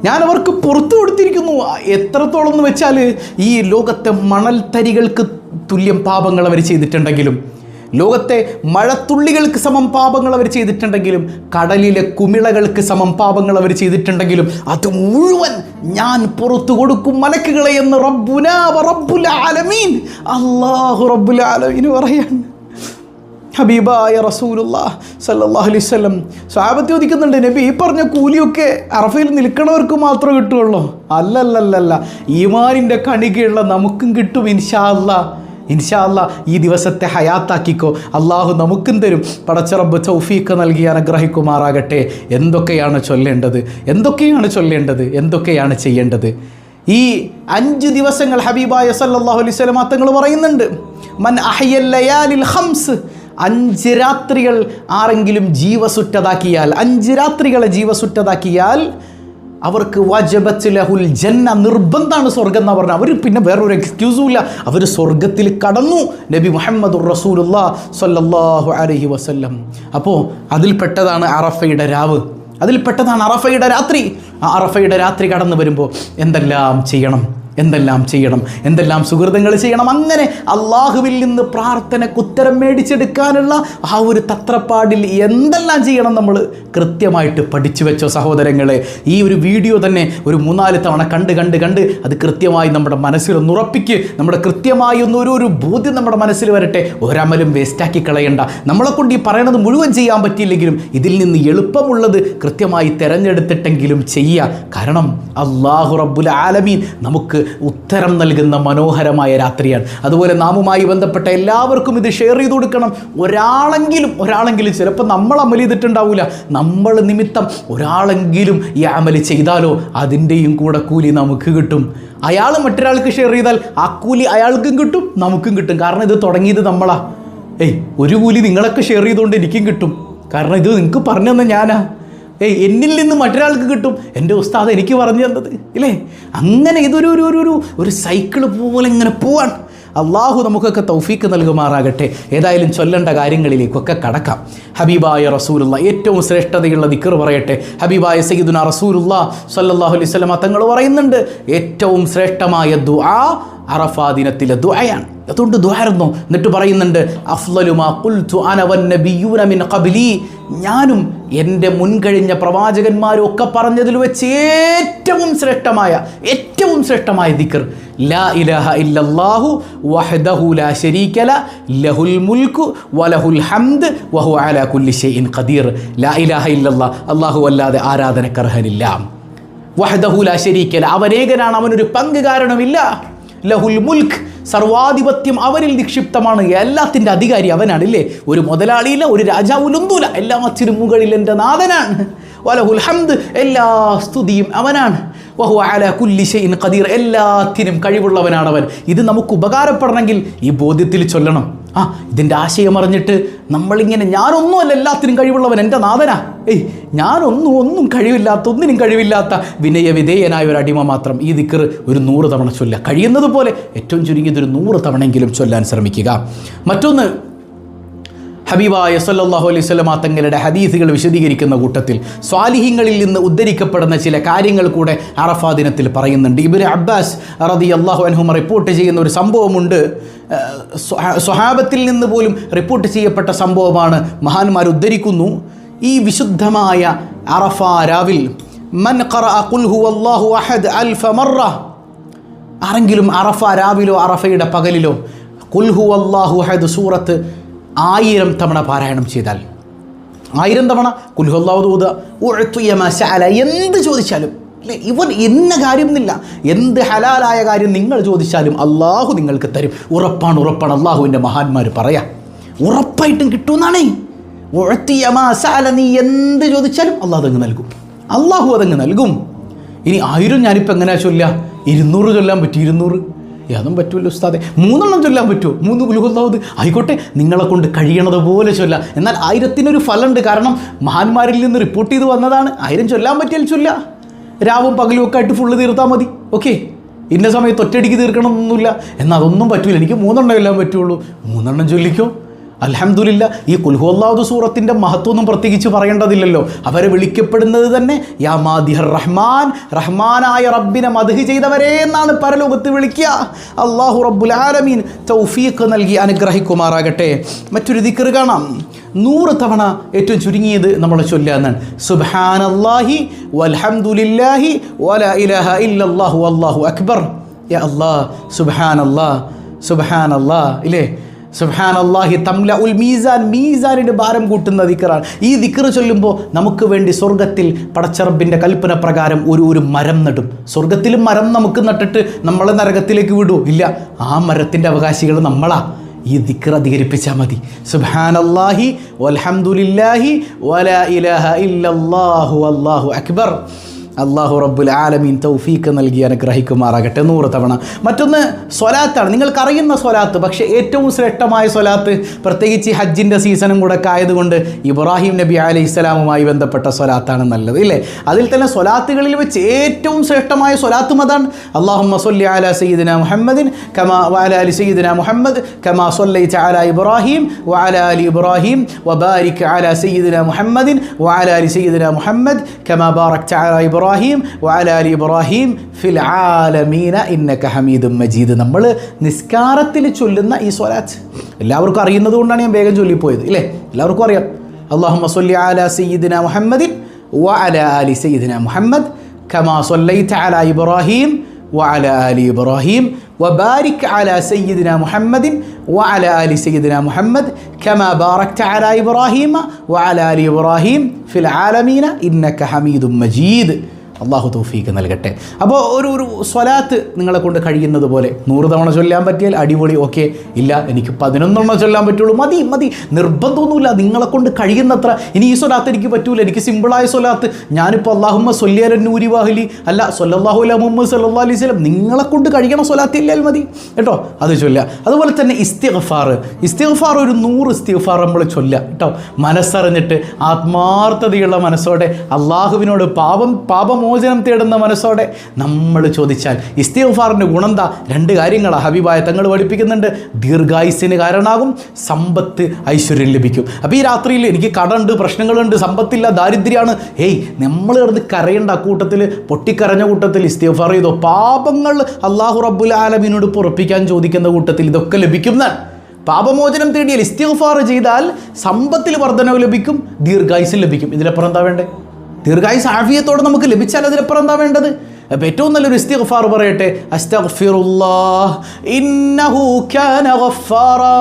[SPEAKER 1] ഞാൻ അവർക്ക് പുറത്തു കൊടുത്തിരിക്കുന്നു. എത്രത്തോളം എന്ന് വെച്ചാൽ ഈ ലോകത്തെ മണൽ തരികൾക്ക് തുല്യം പാപങ്ങൾ അവർ ചെയ്തിട്ടുണ്ടെങ്കിലും ലോകത്തെ മഴത്തുള്ളികൾക്ക് സമം പാപങ്ങൾ അവർ ചെയ്തിട്ടുണ്ടെങ്കിലും കടലിലെ കുമിളകൾക്ക് സമം പാപങ്ങൾ അവർ ചെയ്തിട്ടുണ്ടെങ്കിലും അത് മുഴുവൻ ഞാൻ പുറത്തു കൊടുക്കും മലക്കുകളെ എന്ന് ആലമീൻ. റബ്ബുൽ ആലമീൻ പറയാണ് ഹബീബായ റസൂലുള്ള സല്ലല്ലാഹു അലൈഹി വസല്ലം. സ്വാബത്ത് ചോദിക്കുന്നുണ്ട് നബി ഈ പറഞ്ഞ കൂലിയൊക്കെ അറഫയിൽ നിൽക്കണവർക്ക് മാത്രമേ കിട്ടുകയുള്ളൂ? അല്ലല്ലല്ലല്ല. ഈമാനിന്റെ കണികയുള്ള നമുക്കും കിട്ടും ഇൻഷാ അല്ലാ ഇൻഷാ അല്ലാ ഈ ദിവസത്തെ ഹയാത്താക്കിക്കോ. അള്ളാഹു നമുക്കും തരും. പടച്ചറബ് ചൗഫീക്ക് നൽകി അനുഗ്രഹിക്കുമാറാകട്ടെ. എന്തൊക്കെയാണ് ചൊല്ലേണ്ടത്? എന്തൊക്കെയാണ് ചൊല്ലേണ്ടത്? എന്തൊക്കെയാണ് ചെയ്യേണ്ടത്? ഈ അഞ്ച് ദിവസങ്ങൾ ഹബീബായ സല്ലാഹു അലൈഹി വസല്ലം തങ്ങൾ പറയുന്നുണ്ട്. മൻ അഹ്യൽ ലയാലിൽ ഹംസ് അഞ്ച് രാത്രികൾ ആരെങ്കിലും ജീവസുറ്റതാക്കിയാൽ അഞ്ച് രാത്രികളെ ജീവസുറ്റതാക്കിയാൽ അവർക്ക് വജബത്ത് ലഹുൽ ജന്ന നിർബന്ധമാണ് സ്വർഗം എന്ന് പറഞ്ഞത്. അവർ പിന്നെ വേറൊരു എക്സ്ക്യൂസും ഇല്ല. അവർ സ്വർഗത്തിൽ കടന്നു. നബി മുഹമ്മദ് റസൂലുള്ള സല്ലാഹു അലഹി വസ്ല്ലം. അപ്പോൾ അതിൽപ്പെട്ടതാണ് അറഫയുടെ രാവ്. അതിൽപ്പെട്ടതാണ് അറഫയുടെ രാത്രി. ആ അറഫയുടെ രാത്രി കടന്നു വരുമ്പോൾ എന്തെല്ലാം ചെയ്യണം? എന്തെല്ലാം ചെയ്യണം? എന്തെല്ലാം സുഹൃതങ്ങൾ ചെയ്യണം? അങ്ങനെ അള്ളാഹുവിൽ നിന്ന് പ്രാർത്ഥനയ്ക്ക് ഉത്തരം മേടിച്ചെടുക്കാനുള്ള ആ ഒരു തത്രപ്പാടിൽ എന്തെല്ലാം ചെയ്യണം നമ്മൾ കൃത്യമായിട്ട് പഠിച്ചു വെച്ചോ സഹോദരങ്ങളെ? ഈ ഒരു വീഡിയോ തന്നെ ഒരു മൂന്നാൽ തവണ കണ്ട് കണ്ട് കണ്ട് അത് കൃത്യമായി നമ്മുടെ മനസ്സിൽ ഒന്ന് ഉറപ്പിക്ക്. നമ്മുടെ കൃത്യമായി ഒന്ന് ഒരു ഒരു ബോധ്യം നമ്മുടെ മനസ്സിൽ വരട്ടെ. ഒരമലും വേസ്റ്റാക്കി കളയണ്ട. നമ്മളെ കൊണ്ട് ഈ പറയണത് മുഴുവൻ ചെയ്യാൻ പറ്റിയില്ലെങ്കിലും ഇതിൽ നിന്ന് എളുപ്പമുള്ളത് കൃത്യമായി തിരഞ്ഞെടുത്തിട്ടെങ്കിലും ചെയ്യുക കാരണം അള്ളാഹു റബ്ബുൽ ആലമീൻ നമുക്ക് ഉത്തരം നൽകുന്ന മനോഹരമായ രാത്രിയാണ്. അതുപോലെ നാമുമായി ബന്ധപ്പെട്ട എല്ലാവർക്കും ഇത് ഷെയർ ചെയ്ത് കൊടുക്കണം. ഒരാളെങ്കിലും ഒരാളെങ്കിലും ചിലപ്പോൾ നമ്മൾ അമൽ ചെയ്തിട്ടുണ്ടാവില്ല നമ്മൾ നിമിത്തം ഒരാളെങ്കിലും ഈ അമൽ ചെയ്താലോ അതിന്റെയും കൂടെ കൂലി നമുക്ക് കിട്ടും. അയാൾ മറ്റൊരാൾക്ക് ഷെയർ ചെയ്താൽ ആ കൂലി അയാൾക്കും കിട്ടും നമുക്കും കിട്ടും. കാരണം ഇത് തുടങ്ങിയത് നമ്മളാ. ഏയ് ഒരു കൂലി നിങ്ങളൊക്കെ ഷെയർ ചെയ്തുകൊണ്ട് എനിക്കും കിട്ടും. കാരണം ഇത് നിങ്ങൾക്ക് പറഞ്ഞു തന്നെ ഞാനാ. ഏയ് എന്നിൽ നിന്ന് മറ്റൊരാൾക്ക് കിട്ടും. എന്റെ ഉസ്താദ് എനിക്ക് പറഞ്ഞു തന്നത്. ഇല്ലേ? അങ്ങനെ ഇതൊരു ഒരു ഒരു ഒരു ഒരു സൈക്കിൾ പോലെ ഇങ്ങനെ പോവാണ് അള്ളാഹു നമുക്കൊക്കെ തൗഫീക്ക് നൽകുമാറാകട്ടെ. ഏതായാലും ചൊല്ലേണ്ട കാര്യങ്ങളിലേക്കൊക്കെ കടക്കാം. ഹബീബായ റസൂലുള്ള ഏറ്റവും ശ്രേഷ്ഠതയുള്ള ദിക്കർ പറയട്ടെ. ഹബീബായ സയ്യിദുന റസൂലുള്ള അലൈഹി വസല്ലം തങ്ങൾ പറയുന്നുണ്ട് ഏറ്റവും ശ്രേഷ്ഠമായ ദുആ അറഫാ ദിനത്തിലെ ദുആയാണ്. അതുകൊണ്ട് ദ്വാരുന്നു എന്നിട്ട് പറയുന്നുണ്ട് അഫ്ലലുമാ ഖുൽതു അന വന്നബിയൂന മിൻ ഖബ്ലി. ഞാനും എന്റെ മുൻകഴിഞ്ഞ പ്രവാചകന്മാരും ഒക്കെ പറഞ്ഞതിൽ വെച്ച് ഏറ്റവും ശ്രേഷ്ഠമായ ഏറ്റവും ശ്രേഷ്ഠമായ ദിക്കർ ലാ ഇലാഹ ഇല്ലല്ലാഹു വഹ്ദഹു ലാ ശരീക ല ലഹുൽ മുൽക്കു വലഹുൽ ഹംദ് വഹു അലാ കുല്ലി ഷൈഇൻ ഖദീർ. ലാ ഇലാഹ ഇല്ലല്ലാഹ് അല്ലാഹു അല്ലാതെ ആരാധനക്കർഹനില്ല. വഹദഹു ലാ ശരീക ല അവനേകനാണ് അവനൊരു പങ്ക് കാരണമില്ല ലഹുൽ മുൽക്ക് സർവാധിപത്യം അവരിൽ നിക്ഷിപ്തമാണ്. എല്ലാത്തിന്റെ അധികാരി അവനാണ് ഇല്ലേ ഒരു മുതലാളിയില്ല ഒരു രാജാവിലൊന്നുമില്ല. എല്ലാത്തിനും മുകളിൽ എന്റെ നാഥനാണ്. വലഹുൽ ഹംദ് എല്ലാ സ്തുതിയും അവനാണ്. വഹു അല കുല്ലി കദീർ എല്ലാത്തിനും കഴിവുള്ളവനാണ് അവൻ ഇത് നമുക്ക് ഉപകാരപ്പെടണമെങ്കിൽ ഈ ബോധ്യത്തിൽ ചൊല്ലണം. ആ ഇതിന്റെ ആശയം അറിഞ്ഞിട്ട് നമ്മളിങ്ങനെ ഞാനൊന്നുമല്ല എല്ലാത്തിനും കഴിവുള്ളവൻ എന്റെ നാഥനാ. ഏയ് ഞാനൊന്നും ഒന്നും കഴിവില്ലാത്ത ഒന്നിനും കഴിവില്ലാത്ത വിനയവിധേയനായ ഒരു അടിമ മാത്രം ഈ ദിക്കർ ഒരു നൂറ് തവണ ചൊല്ല കഴിയുന്നത് പോലെ ഏറ്റവും ചുരുങ്ങിയത് ഒരു നൂറ് തവണയെങ്കിലും ചൊല്ലാൻ ശ്രമിക്കുക. മറ്റൊന്ന് ഹബീബായ സല്ലാഹു അലൈഹി സ്വലമാ തങ്ങളുടെ ഹദീസുകൾ വിശദീകരിക്കുന്ന കൂട്ടത്തിൽ സ്വാലിഹിങ്ങളിൽ നിന്ന് ഉദ്ധരിക്കപ്പെടുന്ന ചില കാര്യങ്ങൾ കൂടെ അറഫാ ദിനത്തിൽ പറയുന്നുണ്ട്. ഇബിന് അബ്ബാസ് റതി അള്ളാഹു അനഹുമ റിപ്പോർട്ട് ചെയ്യുന്ന ഒരു സംഭവമുണ്ട്. സ്വഹാബത്തിൽ നിന്ന് പോലും റിപ്പോർട്ട് ചെയ്യപ്പെട്ട സംഭവമാണ് മഹാന്മാർ ഉദ്ധരിക്കുന്നു. ഈ വിശുദ്ധമായ അറഫ രാവിൽ മൻ അഹദ് അൽഫ ആരെങ്കിലും അറഫ രാവിലോ അറഫയുടെ പകലിലോ കുൽഹു അള്ളാഹു അഹദ് സൂറത്ത് ആയിരം തവണ പാരായണം ചെയ്താൽ ആയിരം തവണ കുൽഹു അള്ളാഹു എന്ത് ചോദിച്ചാലും അല്ലേ? ഇവൻ എന്ന കാര്യം എന്നില്ല എന്ത് ഹലാലായ കാര്യം നിങ്ങൾ ചോദിച്ചാലും അള്ളാഹു നിങ്ങൾക്ക് തരും. ഉറപ്പാണ് ഉറപ്പാണ്. അള്ളാഹുവിന്റെ മഹാന്മാർ പറയാം ഉറപ്പായിട്ടും കിട്ടുമെന്നാണേ. നീ എന്ത് ചോദിച്ചാലും അള്ളാഹു അതങ്ങ് നൽകും. അള്ളാഹു അതങ്ങ് നൽകും. ഇനി ആയിരം ഞാനിപ്പോൾ എങ്ങനെയാ ചൊല്ല ഇരുന്നൂറ് ചൊല്ലാൻ പറ്റി ഇരുന്നൂറ്. യാതും പറ്റുമല്ലോ ഉസ്താദെ. മൂന്നെണ്ണം ചൊല്ലാൻ പറ്റുമോ മൂന്ന് കുലുകൊല്ലാവത് ആയിക്കോട്ടെ നിങ്ങളെ കൊണ്ട് കഴിയണത് പോലെ ചൊല്ല എന്നാൽ ആയിരത്തിനൊരു ഫലമുണ്ട്. കാരണം മഹാന്മാരിൽ നിന്ന് റിപ്പോർട്ട് ചെയ്ത് വന്നതാണ്. ആയിരം ചൊല്ലാൻ പറ്റിയാൽ ചൊല്ല രാവും പകലും ഒക്കെ ആയിട്ട് ഫുള്ള് തീർത്താൽ മതി. ഓക്കെ ഇന്ന സമയത്ത് ഒറ്റയടിക്ക് തീർക്കണമെന്നൊന്നുമില്ല എന്നാൽ അതൊന്നും പറ്റൂല. എനിക്ക് മൂന്നെണ്ണം ചൊല്ലാൻ പറ്റുള്ളൂ. മൂന്നെണ്ണം ചൊല്ലിക്കോ? അൽഹംദുലില്ല ഈ കുൽഹുല്ലാഹു സൂറത്തിന്റെ മഹത്വമൊന്നും പ്രത്യേകിച്ച് പറയേണ്ടതില്ലല്ലോ. അവരെ വിളിക്കപ്പെടുന്നത് തന്നെ യാ മാദിഹർ റഹ്മാൻ റഹ്മാനായ റബ്ബിനെ മദ്ഹ് ചെയ്തവരെ എന്നാണ് പരലോകത്ത് വിളിക്കുക. അള്ളാഹു റബ്ബുൽ ആലമീൻ തൗഫീഖ് നൽകി അനുഗ്രഹിക്കുമാറാകട്ടെ. മറ്റൊരു ദിക്കർ കാണാം. നൂറ് തവണ ഏറ്റവും ചുരുങ്ങിയത് നമ്മൾ ചൊല്ലാന്നാണ് അള്ളാഹി വൽഹംദുലില്ലാഹി വല ഇലഹ ഇല്ലാഹു അള്ളാഹു അക്ബർ. യാ അല്ലാഹ് സുബാൻ സുബ്ഹാനല്ലാഹ് ഇല്ലേ? സുബ്ഹാനല്ലാഹി തംല ഉൽ മീസാൻ മീസാനിന്റെ ഭാരം കൂട്ടുന്ന ദിക്കറാണ്. ഈ ദിക്കറ് ചൊല്ലുമ്പോൾ നമുക്ക് വേണ്ടി സ്വർഗത്തിൽ പടച്ചറബിന്റെ കൽപ്പന പ്രകാരം ഒരു ഒരു മരം നടും. സ്വർഗത്തിലും മരം നമുക്ക് നട്ടിട്ട് നമ്മളെ നരകത്തിലേക്ക് വിടൂ. ഇല്ല ആ മരത്തിന്റെ അവകാശികൾ നമ്മളാ. ഈ ദിക്കർ അധികരിപ്പിച്ചാൽ മതി. സുബ്ഹാനല്ലാഹി വൽഹംദുലില്ലാഹി വലാ അക്ബർ. അള്ളാഹു റബ്ബുൽ ആലമീൻ തൗഫീക്ക് നൽകി അനുഗ്രഹിക്കുമാറാകട്ടെ. നൂറ് തവണ. മറ്റൊന്ന് സ്വലാത്താണ്. നിങ്ങൾക്കറിയുന്ന സ്വലാത്ത് പക്ഷേ ഏറ്റവും ശ്രേഷ്ഠമായ സ്വലാത്ത് പ്രത്യേകിച്ച് ഹജ്ജിന്റെ സീസണും കൂടെ ആയതുകൊണ്ട് ഇബ്രാഹിം നബി അലൈഹി ഇസ്ലാമുമായി ബന്ധപ്പെട്ട സ്വലാത്താണ് നല്ലത് ഇല്ലേ? അതിൽ തന്നെ സ്വലാത്തുകളിൽ വെച്ച് ഏറ്റവും ശ്രേഷ്ഠമായ സ്വലാത്തും അതാണ്. അള്ളാഹു സല്ലി അല സയ്യിദിന മുഹമ്മദിൻ കമാ വാല അലി സയ്യിദിന മുഹമ്മദ് കമാ സൊല്ലൈ ചാല ഇബ്രാഹിം വാല അലി ഇബ്രാഹിം വബാരിക് അല സയ്യിദിന മുഹമ്മദിൻ വാല അലി സയ്യിദിന മുഹമ്മദ് കമാ ബാറക് ചാല ഇബ്രാഹിം ഇബ്രാഹിം വലാലി ഇബ്രാഹിം ഫിൽ ആലമീന ഇന്നക്ക ഹമീദും മജീദ്. നമ്മൾ നിസ്കാരത്തിൽ ചൊല്ലുന്ന ഈ സ്വലാത്ത്. എല്ലാവർക്കും അറിയുന്നത് കൊണ്ടാണ് ഞാൻ വേഗം ചൊല്ലിപ്പോയത് ഇല്ലേ? എല്ലാവർക്കും അറിയാം. അള്ളാഹു മസൊല്ലി ആല സയ്യിദിന മുഹമ്മദിൻ വ അല അലി സയ്യിദിന മുഹമ്മദ് കമാ സൊല്ലൈത്ത അല ഇബ്രാഹിം വ അല ഇബ്രാഹിം വബാരിക് ബാരിക് അല സയ്യിദിന മുഹമ്മദിൻ وعلى آل سيدنا محمد كما باركت على إبراهيم وعلى آل إبراهيم في العالمين إنك حميد مجيد. അള്ളാഹു തൗഫീക്ക് നൽകട്ടെ. അപ്പോൾ ഒരു ഒരു സ്വലാത്ത് നിങ്ങളെ കൊണ്ട് കഴിയുന്നത് പോലെ നൂറ് തവണ ചൊല്ലാൻ പറ്റിയാൽ അടിപൊളി ഓക്കെ. ഇല്ല എനിക്ക് പതിനൊന്നെണ്ണം ചൊല്ലാൻ പറ്റുള്ളൂ. മതി മതി. നിർബന്ധമൊന്നുമില്ല. നിങ്ങളെ കൊണ്ട് കഴിയുന്നത്ര. ഇനി ഈ സ്വലാത്ത് എനിക്ക് പറ്റൂല. എനിക്ക് സിമ്പിളായ സ്വലാത്ത്. ഞാനിപ്പോൾ അള്ളാഹുമ്മ സൊല്ലിയാലൂരി വാഹലി. അല്ല സൊല്ലാഹു അല്ല മുഹമ്മദ് സല്ലാ അലൈഹി സ്വലം നിങ്ങളെ കൊണ്ട് കഴിയണ സ്വലാത്ത് ഇല്ലാൽ മതി. കേട്ടോ? അത് ചൊല്ല അതുപോലെ തന്നെ ഇസ്തിഗ്ഫാർ. ഇസ്തിഗ്ഫാർ ഒരു നൂറ് ഇസ്തിഗ്ഫാർ നമ്മൾ ചൊല്ല കേട്ടോ? മനസ്സറിഞ്ഞിട്ട് ആത്മാർത്ഥതയുള്ള മനസ്സോടെ അള്ളാഹുവിനോട് പാപം പാപമോചനം തേടുന്ന മനസ്സോടെ നമ്മൾ ചോദിച്ചാൽ ഇസ്തീഫാറിന്റെ ഗുണന്ത രണ്ട് കാര്യങ്ങളാണ് ഹബീബായ തങ്ങൾ പഠിപ്പിക്കുന്നുണ്ട്. ദീർഘായുസിന് കാരണമാകും സമ്പത്ത് ഐശ്വര്യം ലഭിക്കും. അപ്പോൾ ഈ രാത്രിയിൽ എനിക്ക് കടമുണ്ട് പ്രശ്നങ്ങളുണ്ട് സമ്പത്തില്ല ദാരിദ്ര്യമാണ്. ഏയ് നമ്മൾ കിടന്ന് കരയേണ്ട കൂട്ടത്തിൽ പൊട്ടിക്കരഞ്ഞ കൂട്ടത്തിൽ ഇസ്തീഫാർ ചെയ്തോ പാപങ്ങൾ അള്ളാഹു റബ്ബുൽ ആലമിനോട് പുറപ്പിക്കാൻ ചോദിക്കുന്ന കൂട്ടത്തിൽ ഇതൊക്കെ ലഭിക്കുന്ന പാപമോചനം തേടിയാൽ ഇസ്തിഗ്ഫാർ ചെയ്താൽ സമ്പത്തിൽ വർധനവ് ലഭിക്കും ദീർഘായുസ് ലഭിക്കും. ഇതിലപ്പുറം എന്താ വേണ്ടേ? ദീർഘായുസ് ആഫിയത്തോടെ നമുക്ക് ലഭിച്ചാൽ അതിലപ്പുറം എന്താ വേണ്ടത്? അപ്പം ഏറ്റവും നല്ലൊരു ഇസ്തിഗ്ഫാർ പറയട്ടെ അസ്തഗ്ഫിറുല്ലാഹ് ഇന്നഹു കാന ഗഫാറാ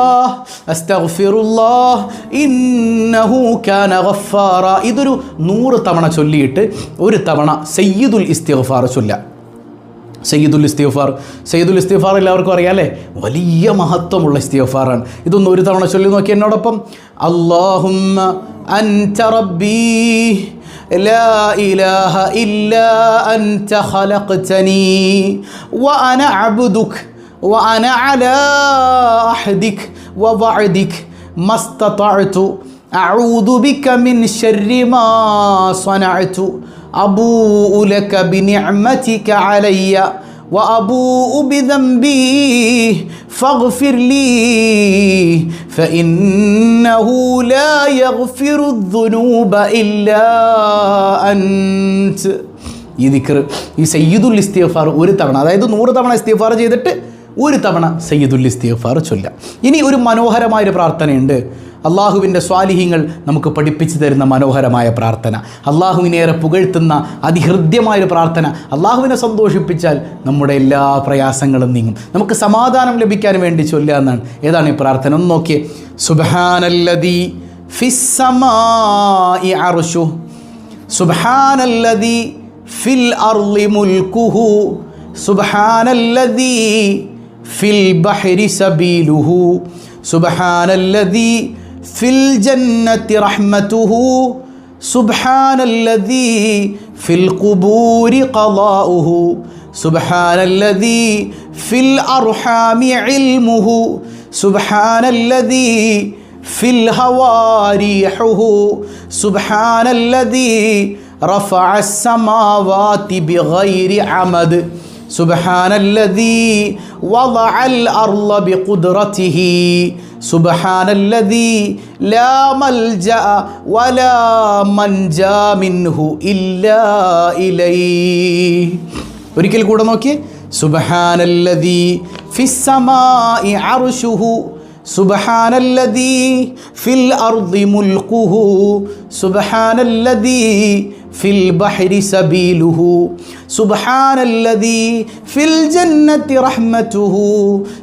[SPEAKER 1] അസ്തഗ്ഫിറുല്ലാഹ് ഇന്നഹു കാന ഇതൊരു നൂറ് തവണ ചൊല്ലിയിട്ട് ഒരു തവണ സയ്യിദുൽ ഇസ്തിഗ്ഫാർ ചൊല്ല സയ്യിദുൽ ഇസ്തിഗ്ഫാർ സയ്യിദുൽ ഇസ്തിഗ്ഫാർ എല്ലാവർക്കും അറിയാമല്ലേ വലിയ മഹത്വമുള്ള ഇസ്തിഗ്ഫാറാണ്. ഇതൊന്ന് ഒരു തവണ ചൊല്ലി നോക്കി എന്നോടൊപ്പം. അള്ളാഹുമ്മ അൻത റബ്ബീ لا إله إلا أنت خلقتني وأنا عبدك وأنا على عهدك ووعدك ما استطعت. أعوذ بك من شر ما صنعت. أبوء لك بنعمتك علي. وأبوء بذنبي فاغفر لي فإنه لا يغفر الذنوب إلا أنت ഈ ദിക്കർ ഈ സയ്യിദുൽ ഇസ്തിഗ്ഫാർ ഒരു തവണ അതായത് നൂറ് തവണ ഇസ്തിഗ്ഫാർ ചെയ്തിട്ട് ഒരു തവണ സയ്യിദുൽ ഇസ്തിഗ്ഫാർ ചൊല്ലാം ഇനി ഒരു മനോഹരമായൊരു പ്രാർത്ഥനയുണ്ട് അള്ളാഹുവിന്റെ സ്വാലിഹ്യങ്ങൾ നമുക്ക് പഠിപ്പിച്ചു തരുന്ന മനോഹരമായ പ്രാർത്ഥന. അള്ളാഹുവിനേറെ പുകഴ്ത്തുന്ന അതിഹൃദ്യമായൊരു പ്രാർത്ഥന. അള്ളാഹുവിനെ സന്തോഷിപ്പിച്ചാൽ നമ്മുടെ എല്ലാ പ്രയാസങ്ങളും നീങ്ങും. നമുക്ക് സമാധാനം ലഭിക്കാൻ വേണ്ടി ചൊല്ലുക എന്നാണ്. ഏതാണ് ഈ പ്രാർത്ഥന? ഒന്ന് നോക്കിയേ. സുബാനല്ലതി ഫിസ്സമായി സുബാനല്ലതി ഫിൽ അർളി മുൽക്കുഹു സുബാനല്ലതി ഫിൽ ബഹരി സബീലുഹു. സുബാനല്ലതി ഫിൽ ജന്നത്തി റഹ്മത്തുഹു സുബാനല്ലതി ഫിൽ ഖുബൂരി ഖളാഉഹു സുബാനല്ലതി ഫിൽ അർഹാമി ഇൽമുഹു സുബാനല്ലതി في الهوى ريحه سبحان الذي رفع السماوات بغير عمد سبحان الذي وضع الأرض بقدرته سبحان الذي لا ملجأ ولا منجا منه إلا إليه ഒരിക്കൽ കൂടെ നോക്കിയേ സുബഹാനല്ലദീ ഫിസ്സമായി അർശുഹു سبحان الذي في الأرض ملكه سبحان الذي في البحر سبيله سبحان الذي في الجنة رحمته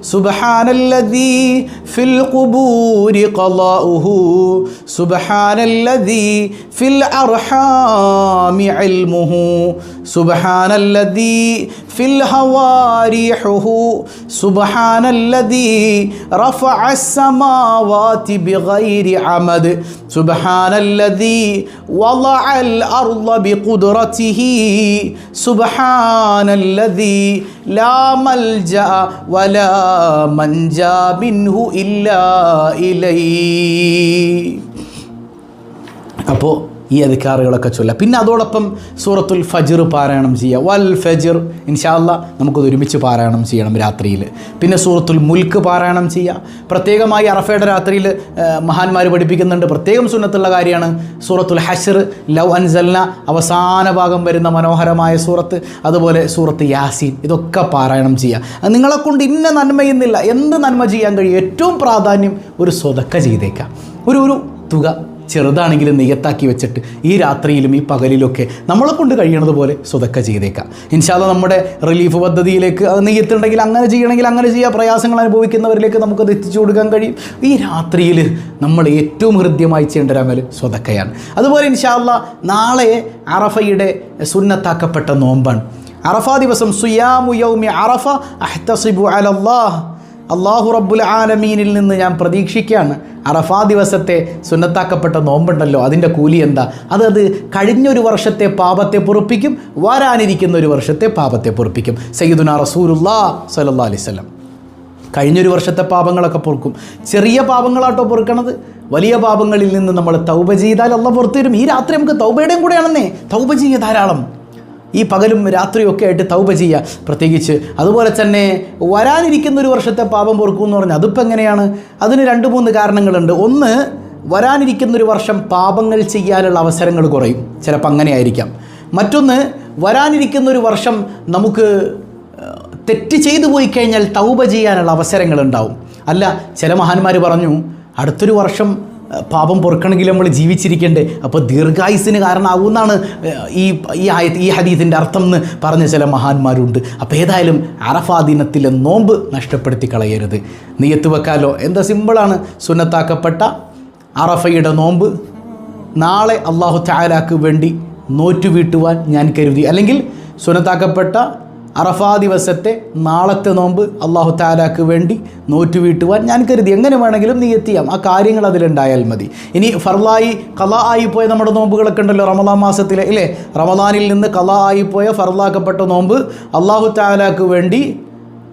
[SPEAKER 1] سبحان الذي في القبور قضاؤه سبحان الذي في الأرحام علمه سبحان الذي في الهوى ريحه سبحان الذي رفع السماوات بغير عمد سبحان الذي وضع الأرض بقدرته സുബ്ഹാനല്ലദീ ലാ മൽജ വലാ മൻജാ മിൻഹു ഇല്ലാ ഇലൈ. അപ്പോൾ ഈ അധികാറുകളൊക്കെ ചൊല്ല. പിന്നെ അതോടൊപ്പം സൂറത്തുൽ ഫജിർ പാരായണം ചെയ്യുക. വൽ ഫജിർ ഇൻഷാല്ല നമുക്കത് ഒരുമിച്ച് പാരായണം ചെയ്യണം രാത്രിയിൽ. പിന്നെ സൂറത്തുൽ മുൽക്ക് പാരായണം ചെയ്യുക. പ്രത്യേകമായി അറഫയുടെ രാത്രിയിൽ മഹാന്മാർ പഠിപ്പിക്കുന്നുണ്ട്. പ്രത്യേകം സുന്നത്തുള്ള കാര്യമാണ് സൂറത്തുൽ ഹഷർ ലവ് അൻസൽന അവസാന ഭാഗം വരുന്ന മനോഹരമായ സൂറത്ത്. അതുപോലെ സൂറത്ത് യാസീൻ ഇതൊക്കെ പാരായണം ചെയ്യുക. നിങ്ങളെക്കൊണ്ട് നിങ്ങളെ കൊണ്ട് ഇന്ന നന്മയെന്നില്ല എന്ത് നന്മ ചെയ്യാൻ കഴിയും? ഏറ്റവും പ്രാധാന്യം ഒരു സ്വതക്ക ചെയ്തേക്കാം ഒരു ഒരു തുക. ചെറുതാണെങ്കിലും നിയത്താക്കി വെച്ചിട്ട് ഈ രാത്രിയിലും ഈ പകലിലൊക്കെ നമ്മളെ കൊണ്ട് കഴിയണത് പോലെ സ്വതക്ക ചെയ്തേക്കാം. ഇൻഷാല്ല നമ്മുടെ റിലീഫ് പദ്ധതിയിലേക്ക് അത് നെയ്യത്തുണ്ടെങ്കിൽ അങ്ങനെ ചെയ്യണമെങ്കിൽ അങ്ങനെ ചെയ്യുക പ്രയാസങ്ങൾ അനുഭവിക്കുന്നവരിലേക്ക് നമുക്കത് എത്തിച്ചു കൊടുക്കാൻ കഴിയും. ഈ രാത്രിയിൽ നമ്മൾ ഏറ്റവും ഹൃദ്യമായി ചെയ്യേണ്ട ഒരു സ്വതക്കയാണ്. അതുപോലെ ഇൻഷാല്ല നാളെ അറഫയുടെ സുന്നത്താക്കപ്പെട്ട നോമ്പാണ്. അറഫ ദിവസം സുയാമു യൗമി അറഫ അഹ്തസിബു അലല്ലാഹ്. അള്ളാഹു റബ്ബുൽ ആലമീനിൽ നിന്ന് ഞാൻ പ്രതീക്ഷിക്കുകയാണ്. അറഫാ ദിവസത്തെ സുന്നത്താക്കപ്പെട്ട നോമ്പുണ്ടല്ലോ അതിന്റെ കൂലി എന്താ? അത് അത് കഴിഞ്ഞൊരു വർഷത്തെ പാപത്തെ പൊറുപ്പിക്കും വരാനിരിക്കുന്ന ഒരു വർഷത്തെ പാപത്തെ പൊറുപ്പിക്കും. സയ്യിദുന റസൂലുല്ലാ സല്ലാ അലിസ്ലം കഴിഞ്ഞൊരു വർഷത്തെ പാപങ്ങളൊക്കെ പൊറുക്കും. ചെറിയ പാപങ്ങളാട്ടോ പൊറുക്കണത്. വലിയ പാപങ്ങളിൽ നിന്ന് നമ്മൾ തൗബ ചെയ്താൽ അല്ല പുറത്തു വരും ഈ രാത്രി നമുക്ക് തൗബയുടെയും കൂടെയാണെന്നേ. തൗബ ചെയ്യ ധാരാളം. ഈ പകലും രാത്രിയൊക്കെ ആയിട്ട് തൗപ ചെയ്യുക. പ്രത്യേകിച്ച് അതുപോലെ തന്നെ വരാനിരിക്കുന്ന ഒരു വർഷത്തെ പാപം പൊറുക്കും എന്ന് പറഞ്ഞാൽ അതിപ്പോൾ എങ്ങനെയാണ്? അതിന് രണ്ട് മൂന്ന് കാരണങ്ങളുണ്ട്. ഒന്ന് വരാനിരിക്കുന്ന ഒരു വർഷം പാപങ്ങൾ ചെയ്യാനുള്ള അവസരങ്ങൾ കുറയും. ചിലപ്പോൾ അങ്ങനെ ആയിരിക്കാം. മറ്റൊന്ന് വരാനിരിക്കുന്ന ഒരു വർഷം നമുക്ക് തെറ്റ് ചെയ്തു പോയി കഴിഞ്ഞാൽ തൗപ ചെയ്യാനുള്ള അവസരങ്ങളുണ്ടാവും അല്ല ചില മഹാന്മാർ പറഞ്ഞു അടുത്തൊരു വർഷം പാപം പൊറുക്കണമെങ്കിൽ നമ്മൾ ജീവിച്ചിരിക്കണ്ടേ. അപ്പോൾ ദീർഘായുസിന് കാരണമാകുമെന്നാണ് ഈ ഈ ആയത്ത് ഈ ഹദീസിന്റെ അർത്ഥം എന്ന് പറഞ്ഞ ചില മഹാന്മാരുണ്ട്. അപ്പോൾ ഏതായാലും അറഫാ ദിനത്തിലെ നോമ്പ് നഷ്ടപ്പെടുത്തി കളയരുത്. നെയ്യത്ത് വെക്കാലോ? എന്താ സിമ്പിളാണ്. സുന്നത്താക്കപ്പെട്ട അറഫയുടെ നോമ്പ് നാളെ അള്ളാഹു താലാക്ക് വേണ്ടി നോറ്റുവീട്ടുവാൻ ഞാൻ കരുതി. അല്ലെങ്കിൽ സുനത്താക്കപ്പെട്ട അറഫാ ദിവസത്തെ നാളത്തെ നോമ്പ് അള്ളാഹു താലാക്ക് വേണ്ടി നോറ്റു വീട്ടുവാൻ ഞാൻ കരുതി. എങ്ങനെ വേണമെങ്കിലും നീ എത്തിയാം. ആ കാര്യങ്ങൾ അതിലുണ്ടായാൽ മതി. ഇനി ഫർലായി കല ആയിപ്പോയ നമ്മുടെ നോമ്പുകളൊക്കെ ഉണ്ടല്ലോ റമദാൻ മാസത്തിലെ ഇല്ലേ? റമദാനിൽ നിന്ന് കല ആയിപ്പോയ ഫർലാക്കപ്പെട്ട നോമ്പ് അള്ളാഹു താലാക്ക് വേണ്ടി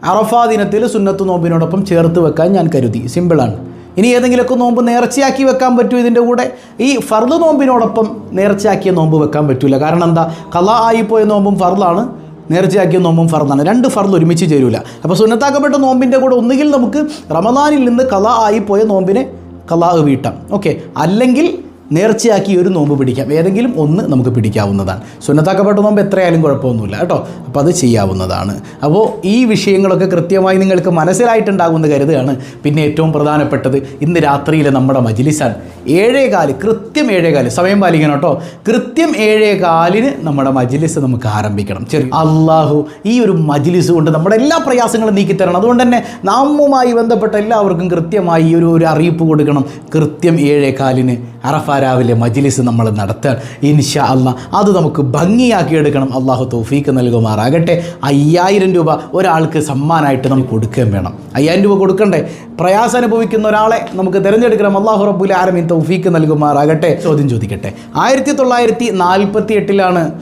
[SPEAKER 1] അറഫാ ദിനത്തിൽ സുന്നത്ത് നോമ്പിനോടൊപ്പം ചേർത്ത് വെക്കാൻ ഞാൻ കരുതി. സിമ്പിളാണ് ഇനി ഏതെങ്കിലുമൊക്കെ നോമ്പ് നേർച്ചയാക്കി വെക്കാൻ പറ്റൂ ഇതിന്റെ കൂടെ? ഈ ഫർദ് നോമ്പിനോടൊപ്പം നേർച്ചയാക്കിയ നോമ്പ് വെക്കാൻ പറ്റൂല. കാരണം എന്താ? കല ആയിപ്പോയ നോമ്പും ഫർദാണ്. നേർച്ചയാക്കിയ നോമ്പും ഫർദാണ്. രണ്ട് ഫർദ് ഒരുമിച്ച് ചേരൂല. അപ്പോൾ സുന്നത്താക്കപ്പെട്ട നോമ്പിന്റെ കൂടെ ഒന്നുകിൽ നമുക്ക് റമദാനിൽ നിന്ന് കല ആയിപ്പോയ നോമ്പിനെ കലാ വീട്ടാം. ഓക്കെ. അല്ലെങ്കിൽ നേർച്ചയാക്കി ഒരു നോമ്പ് പിടിക്കാം. ഏതെങ്കിലും ഒന്ന് നമുക്ക് പിടിക്കാവുന്നതാണ്. സുന്നത്താക്കപ്പെട്ട നോമ്പ് എത്രയായാലും കുഴപ്പമൊന്നുമില്ല കേട്ടോ. അപ്പോൾ അത് ചെയ്യാവുന്നതാണ്. അപ്പോൾ ഈ വിഷയങ്ങളൊക്കെ കൃത്യമായി നിങ്ങൾക്ക് മനസ്സിലായിട്ടുണ്ടാകുമെന്ന് കരുതുകയാണ്. പിന്നെ ഏറ്റവും പ്രധാനപ്പെട്ടത് ഇന്ന് രാത്രിയിലെ നമ്മുടെ മജിലിസാണ്. ഏഴേകാൽ കൃത്യം ഏഴേകാൽ. സമയം പാലിക്കണം കേട്ടോ. കൃത്യം ഏഴേകാലിന് നമ്മുടെ മജിലിസ് നമുക്ക് ആരംഭിക്കണം. ചെറിയ അള്ളാഹു ഈ ഒരു മജിലിസ് കൊണ്ട് നമ്മുടെ എല്ലാ പ്രയാസങ്ങളും നീക്കിത്തരണം. അതുകൊണ്ട് തന്നെ നാമുമായി ബന്ധപ്പെട്ട എല്ലാവർക്കും കൃത്യമായി ഒരു ഒരു അറിയിപ്പ് കൊടുക്കണം. കൃത്യം ഏഴേകാലിന് അറഫ രാവിലെ മജിലിസ് നമ്മൾ നടത്തുക ഇൻഷാ അല്ല അത് നമുക്ക് ഭംഗിയാക്കി എടുക്കണം. അള്ളാഹു തൗഫീക്ക് നൽകുമാറാകട്ടെ. അയ്യായിരം രൂപ ഒരാൾക്ക് സമ്മാനമായിട്ട് നമുക്ക് കൊടുക്കുകയും വേണം. അയ്യായിരം രൂപ കൊടുക്കണ്ടേ? പ്രയാസം അനുഭവിക്കുന്ന ഒരാളെ നമുക്ക് തിരഞ്ഞെടുക്കണം. അള്ളാഹു റബ്ബുൽ ആലമീൻ തൗഫീക്ക് നൽകുമാറാകട്ടെ. ചോദ്യം ചോദിക്കട്ടെ. ആയിരത്തി തൊള്ളായിരത്തി നാൽപ്പത്തി എട്ടിലാണ്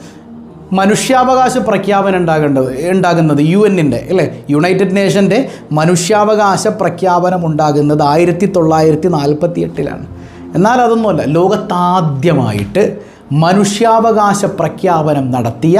[SPEAKER 1] മനുഷ്യാവകാശ പ്രഖ്യാപനം ഉണ്ടാകേണ്ടത് ഉണ്ടാകുന്നത്. യു എന്നിന്റെ അല്ലേ? യുണൈറ്റഡ് നേഷന്റെ മനുഷ്യാവകാശ പ്രഖ്യാപനം ഉണ്ടാകുന്നത് ആയിരത്തി തൊള്ളായിരത്തി നാൽപ്പത്തി എട്ടിലാണ് എന്നാൽ അതൊന്നുമല്ല ലോകത്താദ്യമായിട്ട് മനുഷ്യാവകാശ പ്രഖ്യാപനം നടത്തിയ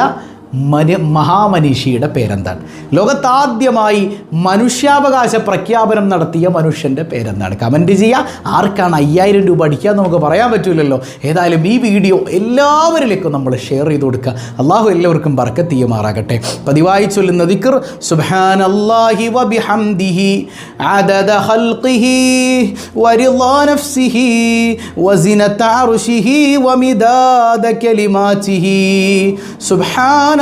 [SPEAKER 1] മന മഹാമനീഷിയുടെ പേരെന്താണ് ലോകത്താദ്യമായി മനുഷ്യാവകാശ പ്രഖ്യാപനം നടത്തിയ മനുഷ്യൻ്റെ പേരെന്താണ് കമൻറ്റ് ചെയ്യുക ആർക്കാണ് അയ്യായിരം രൂപ അടിക്കുക നമുക്ക് പറയാൻ പറ്റില്ലല്ലോ ഏതായാലും ഈ വീഡിയോ എല്ലാവരിലേക്കും നമ്മൾ ഷെയർ ചെയ്ത് കൊടുക്കുക അള്ളാഹു എല്ലാവർക്കും ബർക്കത്ത് ചെയ്യുമാറാകട്ടെ പതിവായി ചൊല്ലുന്ന ദിക്ർ സുബ്ഹാനല്ലാഹി വബിഹംദിഹി عدد خلقه ورضا نفسه وزنة عرشه ومداد كلماته سبحان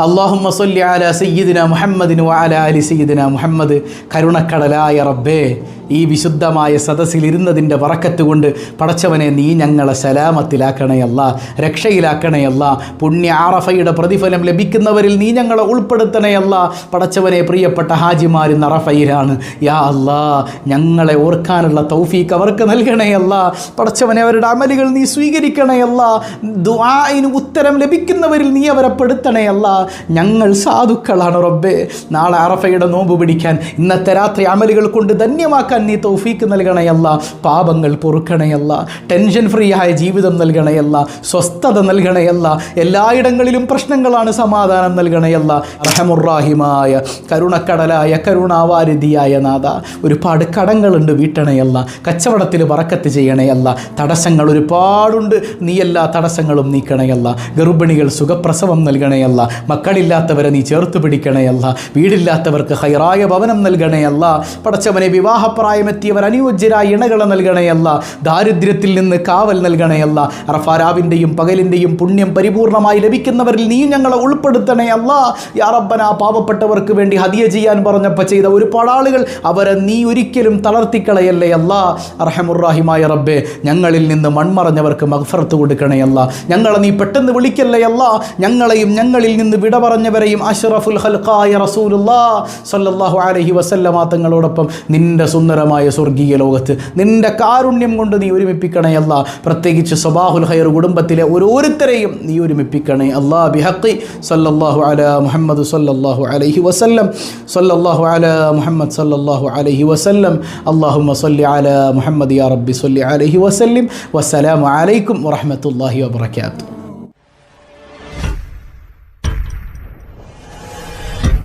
[SPEAKER 1] അള്ളാഹുമ്മ സൊല്ലി അല സയ്യിദിന മുഹമ്മദിനു അല അലി സയ്യിദിന മുഹമ്മദ്. കരുണക്കടലായ റബ്ബേ ഈ വിശുദ്ധമായ സദസ്സിലിരുന്നതിന്റെ വറക്കത്ത് കൊണ്ട് പടച്ചവനെ നീ ഞങ്ങളെ സലാമത്തിലാക്കണയല്ല രക്ഷയിലാക്കണയല്ല പുണ്യ ആറഫയുടെ പ്രതിഫലം ലഭിക്കുന്നവരിൽ നീ ഞങ്ങളെ ഉൾപ്പെടുത്തണയല്ല പടച്ചവനെ പ്രിയപ്പെട്ട ഹാജിമാർ നറഫയിലാണ് യാ അല്ലാ ഞങ്ങളെ ഓർക്കാനുള്ള തൗഫീക്ക് അവർക്ക് നൽകണയല്ല പടച്ചവനെ അവരുടെ അമലുകൾ നീ സ്വീകരിക്കണയല്ല ദുആഇന് ഉത്തരം ലഭിക്കുന്നവരിൽ നീ അവരെ പെടുത്തണയല്ല ഞങ്ങൾ സാധുക്കളാണ് റബ്ബേ. നാളെ അറഫയുടെ നോമ്പ് പിടിക്കാൻ ഇന്നത്തെ രാത്രി അമലുകൾ കൊണ്ട് ധന്യമാക്കാൻ നീ തൗഫീക്ക് നൽകണയല്ല പാപങ്ങൾ പൊറുക്കണയല്ല ടെൻഷൻ ഫ്രീ ആയ ജീവിതം നൽകണയല്ല സ്വസ്ഥത നൽകണയല്ല എല്ലായിടങ്ങളിലും പ്രശ്നങ്ങളാണ് സമാധാനം നൽകണയല്ല. റഹമുറാഹിമായ കരുണക്കടലായ കരുണാവാരിധിയായ നാഥ ഒരുപാട് കടങ്ങളുണ്ട് വീട്ടണയല്ല കച്ചവടത്തിൽ വറക്കത്ത് ചെയ്യണയല്ല തടസ്സങ്ങൾ ഒരുപാടുണ്ട് നീ എല്ലാ തടസ്സങ്ങളും നീക്കണയല്ല ഗർഭിണികൾ സുഖപ്രസവം നൽകണയല്ല മക്കളില്ലാത്തവരെ നീ ചേർത്ത് പിടിക്കണയല്ല വീടില്ലാത്തവർക്ക് ഹൈറായ ഭവനം നൽകണയല്ല പടച്ചവനെ വിവാഹപ്രായമെത്തിയവർ അനുയോജ്യരായ ഇണകളെ നൽകണയല്ല ദാരിദ്ര്യത്തിൽ നിന്ന് കാവൽ നൽകണയല്ല റഫാരാവിന്റെയും പകലിന്റെയും പുണ്യം പരിപൂർണമായി ലഭിക്കുന്നവരിൽ നീ ഞങ്ങളെ ഉൾപ്പെടുത്തണയല്ല യാ റബ്ബന പാവപ്പെട്ടവർക്ക് വേണ്ടി ഹതിയ ചെയ്യാൻ പറഞ്ഞപ്പോൾ ചെയ്ത ഒരുപാട് ആളുകൾ അവരെ നീ ഒരിക്കലും തളർത്തിക്കളയല്ലേ അല്ല. അർഹമുറാഹിമായ റബ്ബെ ഞങ്ങളിൽ നിന്ന് മൺമറഞ്ഞവർക്ക് മഗ്ഫറത്ത് കൊടുക്കണയല്ല ഞങ്ങളെ നീ പെട്ടെന്ന് വിളിക്കല്ലേ അല്ല. ഞങ്ങളെയും ഞങ്ങളിൽ നിന്ന് വിട പറഞ്ഞവരെയും അഷ്റഫുൽ ഹൽഖായ റസൂലുല്ലാ സല്ലല്ലാഹു അലൈഹി വസല്ലമ തങ്ങളോടൊപ്പം നിന്റെ സുന്ദരമായ സ്വർഗീയ ലോകത്ത് നിന്റെ കാരുണ്യം കൊണ്ട് നീ ഒരുമിപ്പിക്കണേ അല്ല. പ്രത്യേകിച്ച് സബാഹുൽ ഹൈർ കുടുംബത്തിലെ ഓരോരുത്തരെയും നീ ഒരുമിപ്പിക്കണേ അല്ലാ. ബിഹഖി സല്ലല്ലാഹു അല മുഹമ്മദ് സല്ലല്ലാഹു അലൈഹി വസല്ലം. സല്ലല്ലാഹു അല മുഹമ്മദ് സല്ലല്ലാഹു അലൈഹി വസല്ലം. അല്ലാഹുമ്മ സല്ലി അല മുഹമ്മദ് യാ റബ്ബി സല്ലി അലൈഹി വസല്ലിം. വസ്സലാമു അലൈക്കും വറഹ്മത്തുള്ളാഹി വബറകാതുഹു